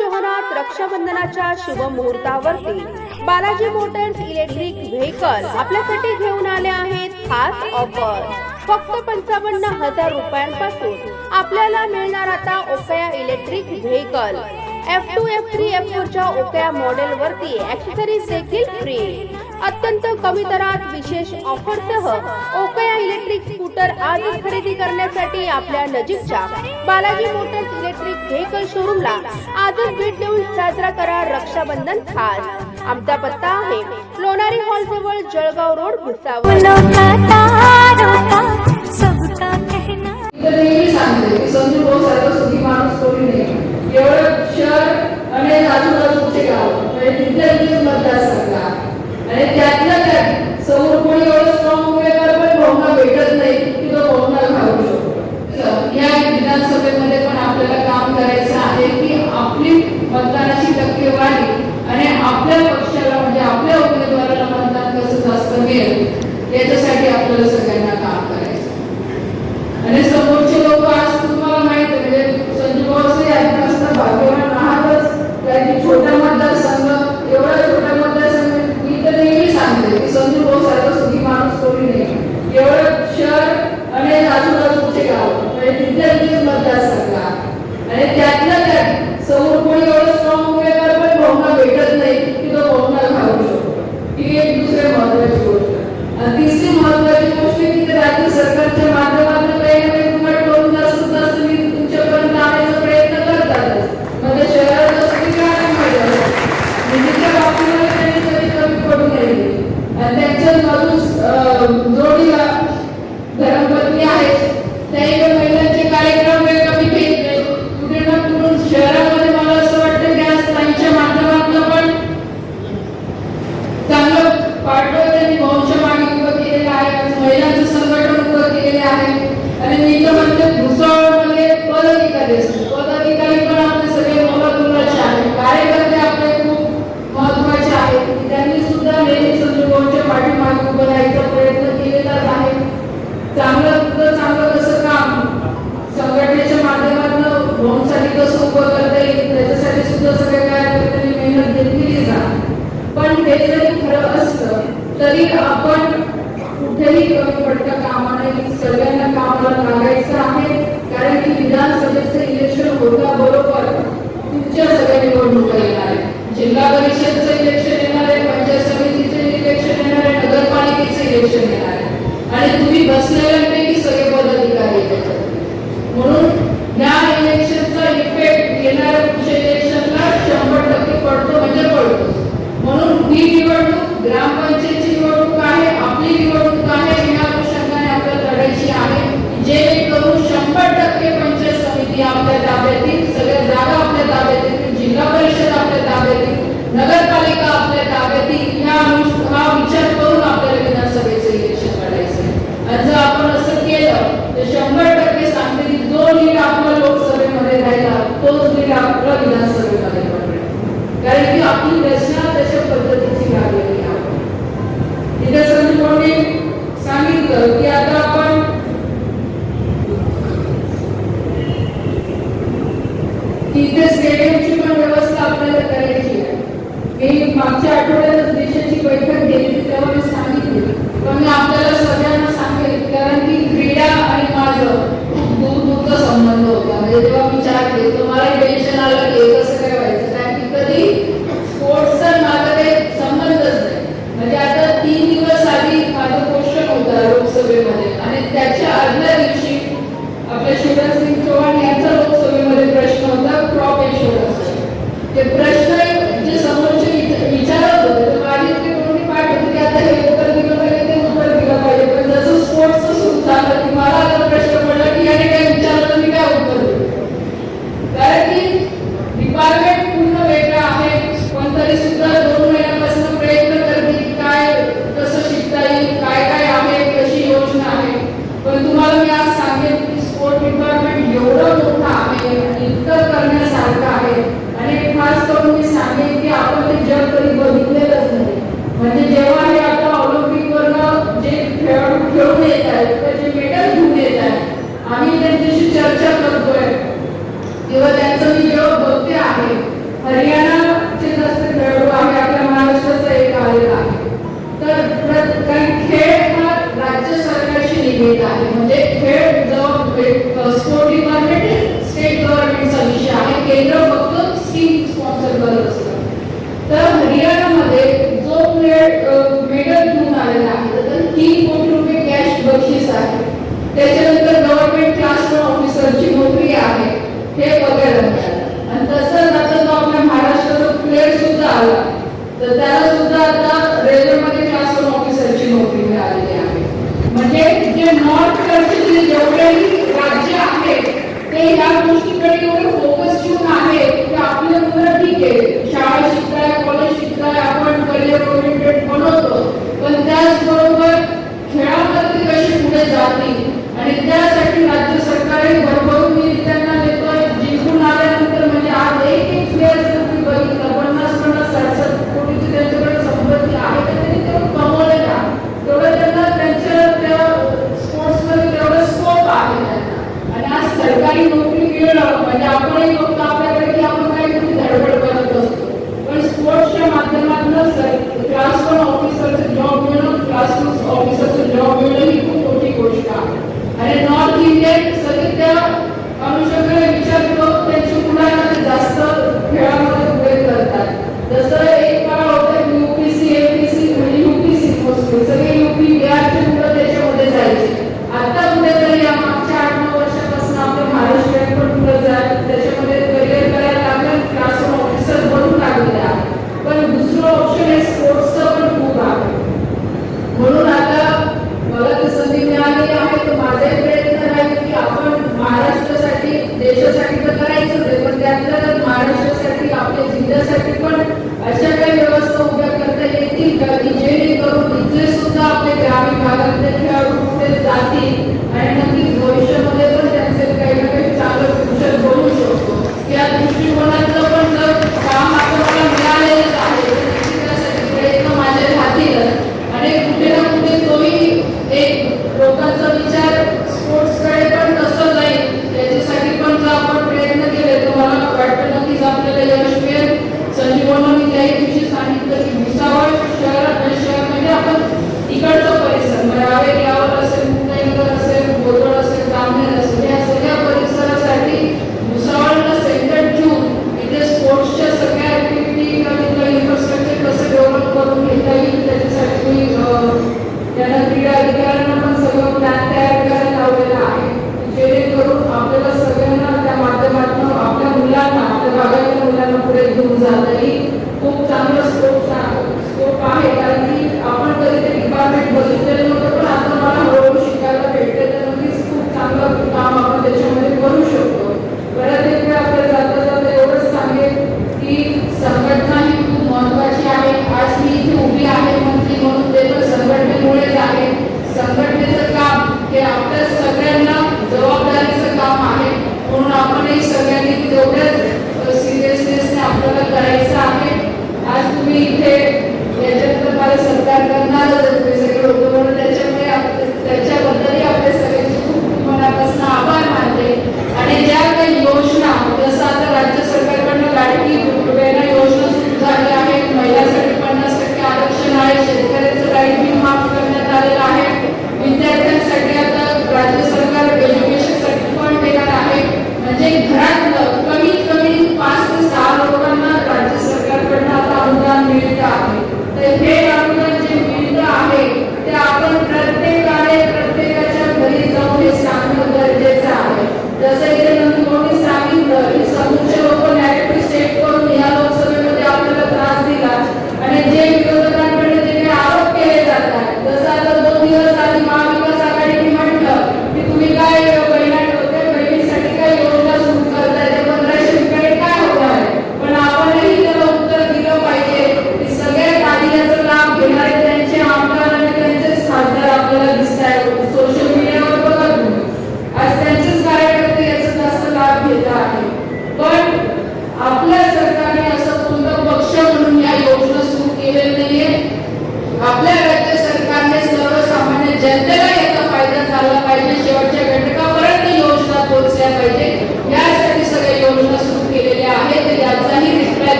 शहरात रक्षाबंधनाच्या शुभ मुहूर्तावरती बालाजी मोटर्स इलेक्ट्रिक व्हेकल आपल्यासाठी घेऊन आले आहेत खास ऑफर. फक्त पंचावन्न हजार रुपयांपासून आपल्याला मिळणार आता Okaya electric vehicle. F two F three F फोरच्या Okaya model वरती ऍक्सेसरीज देखील फ्री अत्यंत कमी दरात विशेष ऑफरसह ओकया इलेक्ट्रिक स्कूटर आजच खरेदी करण्यासाठी आपल्या नजीकच्या बालाजी मोटर्स इलेक्ट्रिक व्हेकल शोरूमला आजच भेट देऊन साजरा करा रक्षाबंधन खास. आमचा पत्ता आहे लोणारी हॉल जवळ जळगाव रोड भुसावळ फूलों का तारों का सबका कहना तर नेहमी सांगते की संजू भाऊ सारखं सुखी माणूस कोणी नाही एवढं शहर आणि आजूबाजूचे गाव म्हणजे तिथल्या तिथेच मतदारसंघ आहे. आणि त्यातल्या त्यात समोर कोणी एवढं स्ट्रॉंग उमेदवार पण भावना भेटत नाही की तो भावना घालू शकतो या विधानसभेमध्ये पण आपल्याला काम करायचं आहे की आपली मतदानाची टक्केवारी आणि आपल्या पक्षाला म्हणजे आपल्या उमेदवाराला मतदान कसं जास्त मिळेल याच्यासाठी आपल्याला सगळ्यांना काम करायचं आहे. आणि समोरचे लोक आज तुम्हाला माहीत आहे म्हणजे संजू भाऊचे असता भाग्यवान आहातच कारण की छोटा मतदारसंघ एवढा छोटा मतदारसंघ मी तर नेहमी सांगते की संजू भाऊ सारखं सुखी माणूस कोणी नाही एवढं शहर आणि आजूबाजूचे गाव म्हणजे तिथल्या तिथेच मतदारसंघ आहे. आणि त्यातल्या त्यात समोर कोणी एवढं स्ट्रॉंग उमेदवार पण भावना भेटत नाही की तो भावना घालू शकतो ही एक दुसरी महत्वाची गोष्ट आणि तिसरी महत्वाची गोष्ट की ते राज्य सरकारच्या माध्यमातून काही ना काही तुम्हाला टोन जास्त जास्त मी तुमच्यापर्यंत आणण्याचा प्रयत्न करतातच मग ते शहरात असं की काय नाही माहिती निधीच्या बाबतीमध्ये त्यांनी कधी कमी पडू नये आणि त्यांच्या मधून जोडीला धर्मपत्नी हे जरी खरं असलं तरी आपण कुठेही कमी पडता कामा नये सगळ्यांना कामाला लागायचं आहे. कारण की विधानसभेचं इलेक्शन होता बरोबर तुमच्या सगळ्या निवडणुका येणार आहे जिल्हा परिषदचं इलेक्शन येणार आहे. पंचायत समितीचे इलेक्शन येणार आहे. नगरपालिकेचं इलेक्शन येणार आहे. आणि तुम्ही बसलेल्या सगळे पदाधिकारी आहेत त्याच्यात. म्हणून या इलेक्शनचा इफेक्ट येणाऱ्या पुढच्या इलेक्शनला शंभर टक्के पडतो म्हणजे पडतो म्हणून ही निवडणूक ग्रामपंचायतची निवडणूक आहे आपली निवडणूक आहे या अनुषंगाने आपल्याला लढायची आहे जेणेकरून शंभर टक्के पंचायत समिती आपल्या ताब्यात येईल सगळ्या जागा आपल्या ताब्यात येतील जिल्हा परिषद आपल्या ताब्यात येईल नगरपालिका आपल्या ह्या हा विचार करून आपल्याला विधानसभेचं इलेक्शन लढायचं आणि जर आपण असं केलं तर शंभर टक्के सांगते की जो लीड आपला लोकसभेमध्ये राहिला तोच लीड आपला विधानसभेमध्ये पण कारण की आपली रचना तशा पद्धतीची लागलेली आहे इथे संजू भाऊंनी सांगितलं की आता आपण तिथे स्टेडियमची पण व्यवस्था आपल्याला करायची आहे मी मागच्या आठवड्यातच देशाची बैठक घेतली तेव्हा मी सांगितले. पण मी आपल्याला सगळ्यांना सांगेल कारण की क्रीडा आणि माझं खूप दूर दूरचा संबंध होता. म्हणजे जेव्हा मी चार घेतो टेन्शन आलं की कसं काय व्हायचं. कारण की कधी स्पोर्ट्सचा माझा काही संबंधच नाही. म्हणजे आता तीन दिवस आधी माझं क्वेश्चन होता लोकसभेमध्ये. आणि त्याच्या आदल्या दिवशी आपल्या शिवराज सिंग चौहान यांचा लोकसभेमध्ये प्रश्न होता क्रॉप इन्शुरन्स ते प्रश्न घेत आहे. म्हणजे खेळ जर स्पोर्ट डिपार्टमेंट स्टेट गव्हर्नमेंटचा विषय आहे. केंद्र फक्त स्कीम स्पॉन्सर करत असतं. तर हरियाणामध्ये जो खेळ मेडल घेऊन आलेला आहे तर तीन कोटी रुपये कॅश बक्षीस आहे. त्याच्यानंतर गव्हर्नमेंट क्लास ऑफिसरची नोकरी आहे. हे वगैरे त्याच्यामध्ये जायचे. आता कुठेतरी या मागच्या आठ नऊ वर्षापासून महाराष्ट्रात पण मुलं त्याच्यामध्ये करिअर करायला लागलं ऑफिसर बनून लागलेलं पण दुसरं ऑप्शन हे पण खूप आहे. म्हणून आता मला तर संधी मिळाली तर माझाही प्रयत्न राहील की आपण महाराष्ट्रासाठी देशासाठी तर करायचं ते पण त्यातलं